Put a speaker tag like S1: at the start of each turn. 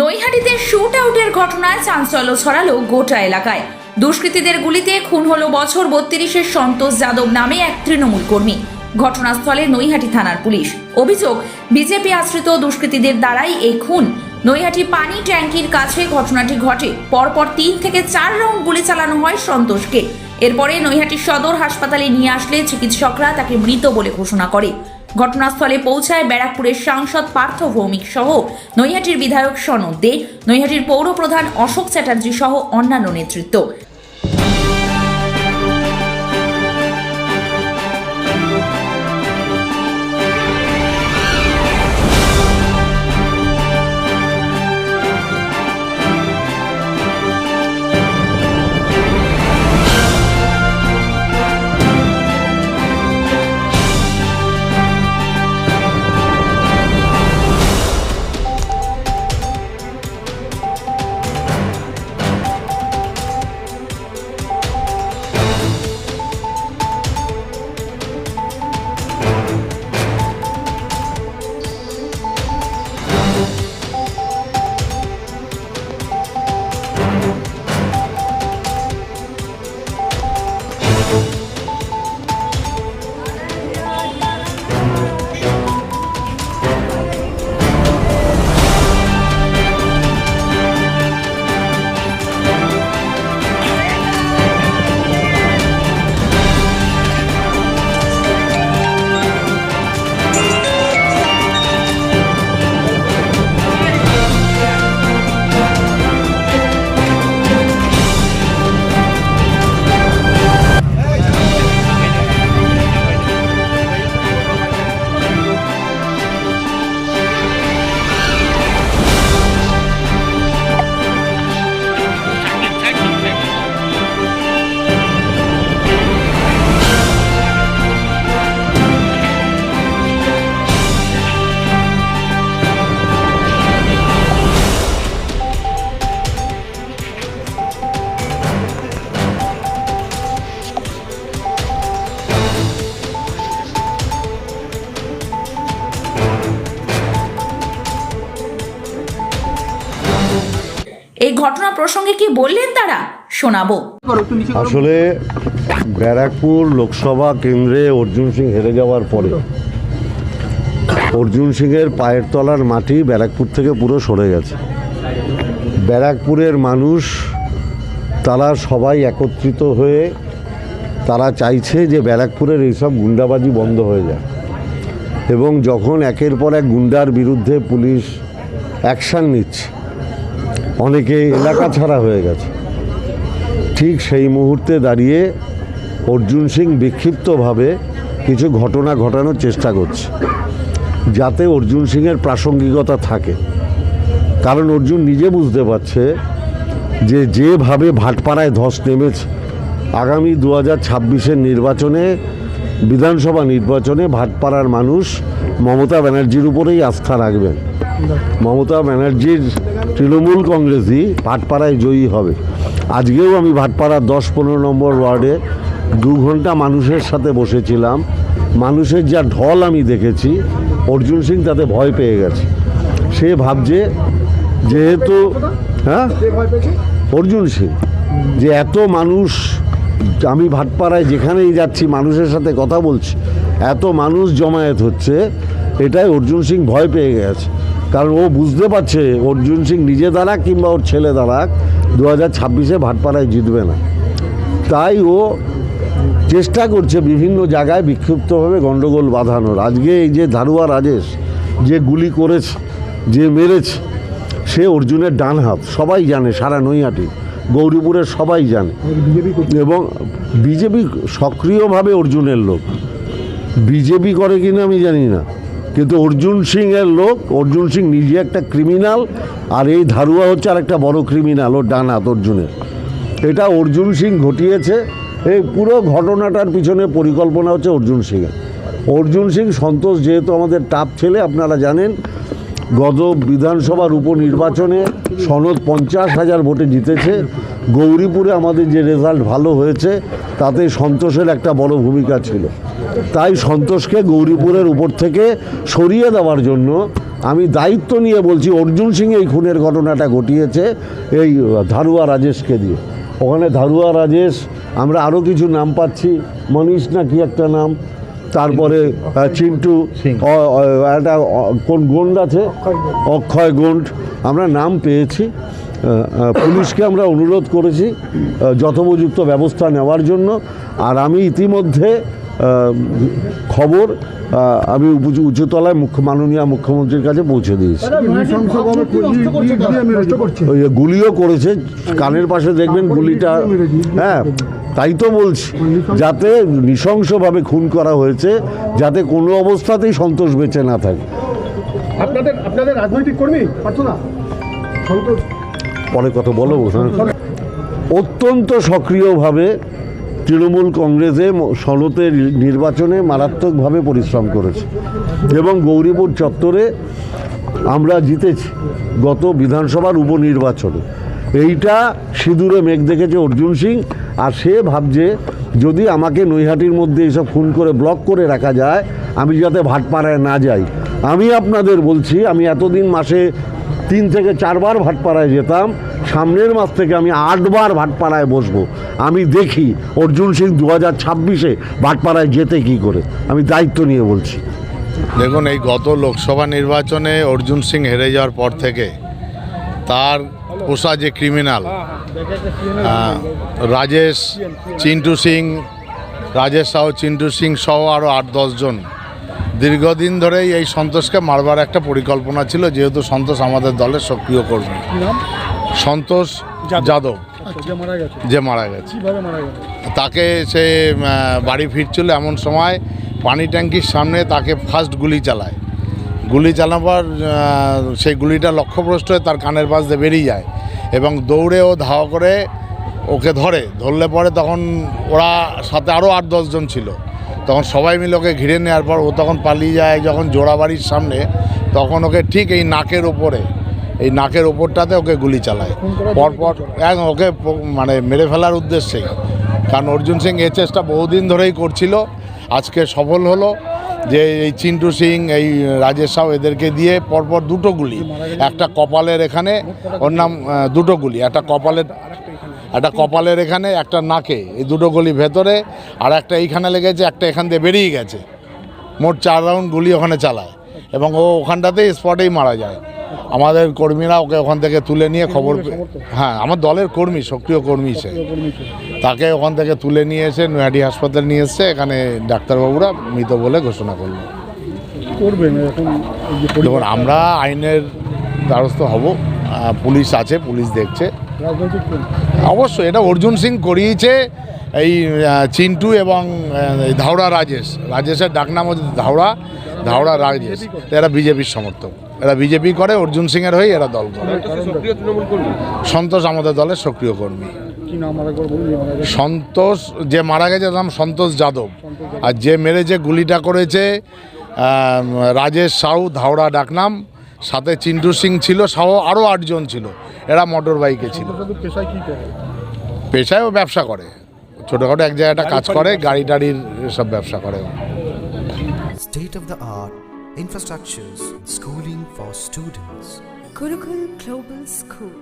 S1: নৈহাটিতে shoot আউটের ঘটনায় চাঞ্চল্য ছড়ালো গোটা এলাকায়। দুষ্কৃতীদের গুলিতে খুন হলো বছর বত্রিশের সন্তোষ যাদব নামে এক তৃণমূল কর্মী। ঘটনাস্থলে নৈহাটি থানার পুলিশ। অভিযোগ, বিজেপি আশ্রিত দুষ্কৃতীদের দ্বারাই এই খুন। নৈহাটি পানি ট্যাঙ্কির কাছে ঘটনাটি ঘটে। পরপর তিন থেকে চার রাউন্ড গুলি চালানো হয় সন্তোষকে। এরপরে নৈহাটি সদর হাসপাতালে নিয়ে আসলে চিকিৎসকরা তাকে মৃত বলে ঘোষণা করে। ঘটনাস্থলে পৌঁছায় ব্যারাকপুরের সাংসদ পার্থ ভৌমিক সহ নৈহাটির বিধায়ক সনদ দে, নৈহাটির পৌর প্রধান অশোক চ্যাটার্জি সহ অন্যান্য নেতৃত্ব। প্রসঙ্গে কি বললেন তারা? শোনাবো।
S2: আসলে ব্যারাকপুর লোকসভা কেন্দ্রে অর্জুন সিং হেরে যাওয়ার পরে অর্জুন সিংয়ের পায়ের তলার মাটি ব্যারাকপুর থেকে পুরো সরে গেছে। ব্যারাকপুরের মানুষ, তারা সবাই একত্রিত হয়ে তারা চাইছে যে ব্যারাকপুরের এইসব গুন্ডাবাজি বন্ধ হয়ে যায় এবং যখন একের পর এক গুন্ডার বিরুদ্ধে পুলিশ অ্যাকশান নিচ্ছে অনেকে এলাকা ছাড়া হয়ে গেছে। ঠিক সেই মুহূর্তে দাঁড়িয়ে অর্জুন সিং বিক্ষিপ্তভাবে কিছু ঘটনা ঘটানোর চেষ্টা করছে। যাতে অর্জুন সিংয়ের প্রাসঙ্গিকতা থাকে। কারণ অর্জুন নিজে বুঝতে পারছে যে যেভাবে ভাটপাড়ায় ধস নেমেছে, আগামী দু হাজার ছাব্বিশের নির্বাচনে, বিধানসভা নির্বাচনে ভাটপাড়ার মানুষ মমতা ব্যানার্জির উপরেই আস্থা রাখবেন। মমতা ব্যানার্জির তৃণমূল কংগ্রেসই ভাটপাড়ায় জয়ী হবে। আজকেও আমি ভাটপাড়ার দশ পনেরো নম্বর ওয়ার্ডে দু ঘণ্টা মানুষের সাথে বসেছিলাম। মানুষের যা ঢল আমি দেখেছি, অর্জুন সিং তাতে ভয় পেয়ে গেছে। সে ভাবছে, যেহেতু হ্যাঁ? অর্জুন সিং, যে এত মানুষ, আমি ভাটপাড়ায় যেখানেই যাচ্ছি, মানুষের সাথে কথা বলছি, এত মানুষ জমায়েত হচ্ছে, এটাই অর্জুন সিং ভয় পেয়ে গেছে। কারণ ও বুঝতে পারছে অর্জুন সিং নিজে দাঁড়াক কিংবা ওর ছেলে দাঁড়াক দু হাজার ছাব্বিশে ভাটপাড়ায় জিতবে না। তাই ও চেষ্টা করছে বিভিন্ন জায়গায় বিক্ষিপ্তভাবে গণ্ডগোল বাঁধানোর। আজকে এই যে ধারুয়া রাজেশ যে গুলি করেছে, যে মেরেছে, সে অর্জুনের ডান হাত, সবাই জানে, সারা নৈহাটি, গৌরীপুরের সবাই জানে। এবং বিজেপি সক্রিয়ভাবে অর্জুনের লোক। বিজেপি করে কিনা আমি জানি না। কিন্তু অর্জুন সিং এর লোক, অর্জুন সিং নিজে একটা ক্রিমিনাল আর এই ধারুয়া হচ্ছে আর একটা বড় ক্রিমিনাল ও ডান অর্জুনের। এটা অর্জুন সিং ঘটিয়েছে। এই পুরো ঘটনাটার পিছনে পরিকল্পনা হচ্ছে অর্জুন সিংয়ের। অর্জুন সিং সন্তোষ যেহেতু আমাদের টাপ ছেলে, আপনারা জানেন গত বিধানসভার উপনির্বাচনে সনদ পঞ্চাশ হাজার ভোটে জিতেছে। গৌরীপুরে আমাদের যে রেজাল্ট ভালো হয়েছে, তাতে সন্তোষের একটা বড় ভূমিকা ছিল। তাই সন্তোষকে গৌরীপুরের উপর থেকে সরিয়ে দেওয়ার জন্য আমি দায়িত্ব নিয়ে বলছি অর্জুন সিং এই খুনের ঘটনাটা ঘটিয়েছে এই ধারুয়া রাজেশকে দিয়ে। ওখানে ধারুয়া রাজেশ আমরা আরও কিছু নাম পাচ্ছি মনীষ না কি একটা নাম? তারপরে চিন্টু একটা কোন গন্ড আছে? অক্ষয় গন্ড। আমরা নাম পেয়েছি পুলিশকে আমরা অনুরোধ করেছি যথোপযুক্ত ব্যবস্থা নেওয়ার জন্য। আর আমি ইতিমধ্যে খবর আমি উঁচু- উঁচুতলায় মুখ্য মাননীয় মুখ্যমন্ত্রীর কাছে পৌঁছে দিয়েছি। গুলিও করেছে কানের পাশে দেখবেন গুলিটা। হ্যাঁ তাই তো বলছি। যাতে নৃশংসভাবে খুন করা হয়েছে যাতে কোনো অবস্থাতেই সন্তোষ বেঁচে না থাকে।
S3: আপনাদের আপনাদের রাজনৈতিক কর্মী সন্তোষ।
S2: পরে কথা বলো অত্যন্ত সক্রিয়ভাবে তৃণমূল কংগ্রেসে সনতের নির্বাচনে মারাত্মকভাবে পরিশ্রম করেছে। এবং গৌরীপুর চত্বরে আমরা জিতেছি গত বিধানসভার উপনির্বাচনে। এইটা সিঁদুরে মেঘ দেখেছে অর্জুন সিং, আর সে ভাবছে, যদি আমাকে নৈহাটির মধ্যে এইসব খুন করে ব্লক করে রাখা যায়, আমি যাতে ভাটপাড়ায় না যাই। আমি আপনাদের বলছি, আমি এতদিন মাসে তিন থেকে চারবার ভাটপাড়ায় যেতাম, সামনের মাস থেকে আমি আটবার ভাটপাড়ায় বসবো। আমি দেখি অর্জুন সিং দু হাজার ছাব্বিশে ভাটপাড়ায় যেতে কি করে। আমি দায়িত্ব নিয়ে বলছি।
S4: দেখুন, এই গত লোকসভা নির্বাচনে অর্জুন সিং হেরে যাওয়ার পর থেকে তার পোষা যে ক্রিমিনাল রাজেশ, চিন্টু সিং, রাজেশ সাহ চিন্টু সিং সহ আরও আট দশজন দীর্ঘদিন ধরেই এই সন্তোষকে মারবার একটা পরিকল্পনা ছিল যেহেতু সন্তোষ আমাদের দলের সক্রিয় কর্মী। সন্তোষ যাদব।
S3: যে মারা গেছে।
S4: যে মারা গেছে। তাকে সে বাড়ি ফিরছিল এমন সময় পানি ট্যাঙ্কির সামনে তাকে ফার্স্ট গুলি চালায়। গুলি চালাবার সেই গুলিটা লক্ষ্যভ্রষ্ট হয়ে তার কানের পাশ দিয়ে বেরিয়ে যায় এবং দৌড়ে ও ধাওয়া করে ওকে ধরে। ধরলে পরে তখন ওরা সাথে আরও আট দশজন ছিল। তখন সবাই মিলে ওকে ঘিরে নেওয়ার পর ও তখন পালিয়ে যায় যখন জোড়াবাড়ির সামনে তখন ওকে ঠিক এই নাকের ওপরে এই নাকের ওপরটাতে ওকে গুলি চালায়। পরপর এক ওকে মানে মেরে ফেলার উদ্দেশ্যেই কারণ অর্জুন সিং এই চেষ্টা বহুদিন ধরেই করছিল আজকে সফল হলো যে এই চিন্টু সিং এই রাজেশ সাউ এদেরকে দিয়ে পরপর দুটো গুলি একটা কপালের এখানে ওর নাম দুটো গুলি একটা কপালের একটা কপালের এখানে একটা নাকে এই দুটো গুলি ভেতরে আর একটা এইখানে লেগেছে একটা এখান দিয়ে বেরিয়ে গেছে। মোট চার রাউন্ড গুলি ওখানে চালায় এবং ও ওখানটাতেই স্পটেই মারা যায়। আমাদের কর্মীরা ওকে ওখান থেকে তুলে নিয়ে খবর হ্যাঁ আমার দলের কর্মী সক্রিয় কর্মী সে। তাকে ওখান থেকে তুলে নিয়ে এসে নৈহাটি হাসপাতালে নিয়ে এসে এখানে ডাক্তারবাবুরা মৃত বলে ঘোষণা করল।
S3: করবেন
S4: দেখুন আমরা আইনের দ্বারস্থ হব পুলিশ আছে পুলিশ দেখছে। অবশ্যই এটা অর্জুন সিং করিয়েছে এই চিন্টু এবং ধাওড়া রাজেশ। রাজেশের ডাকনাম হচ্ছে ধাওড়া ধাওড়া রাজেশ। এরা বিজেপির সমর্থক। এরা বিজেপি করে অর্জুন সিংয়ের হয়ে এরা দল করে। সন্তোষ আমাদের দলের সক্রিয় কর্মী। সন্তোষ যে মারা গেছে নাম সন্তোষ যাদব। আর যে মেরে যে গুলিটা করেছে রাজেশ সাউ ধাওড়া ডাকনাম সাথে চিন্টু সিং ছিল সহ আরও আটজন ছিল। এরা মোটর বাইকে ছিল।
S3: পেশায় কি করে?
S4: পেশায়ও ব্যবসা করে। ছোটোখাটো এক জায়গাটা কাজ করে গাড়ি টাড়ির সব ব্যবসা করে
S5: state of the art infrastructures, schooling for students.
S6: Gurukul Global School.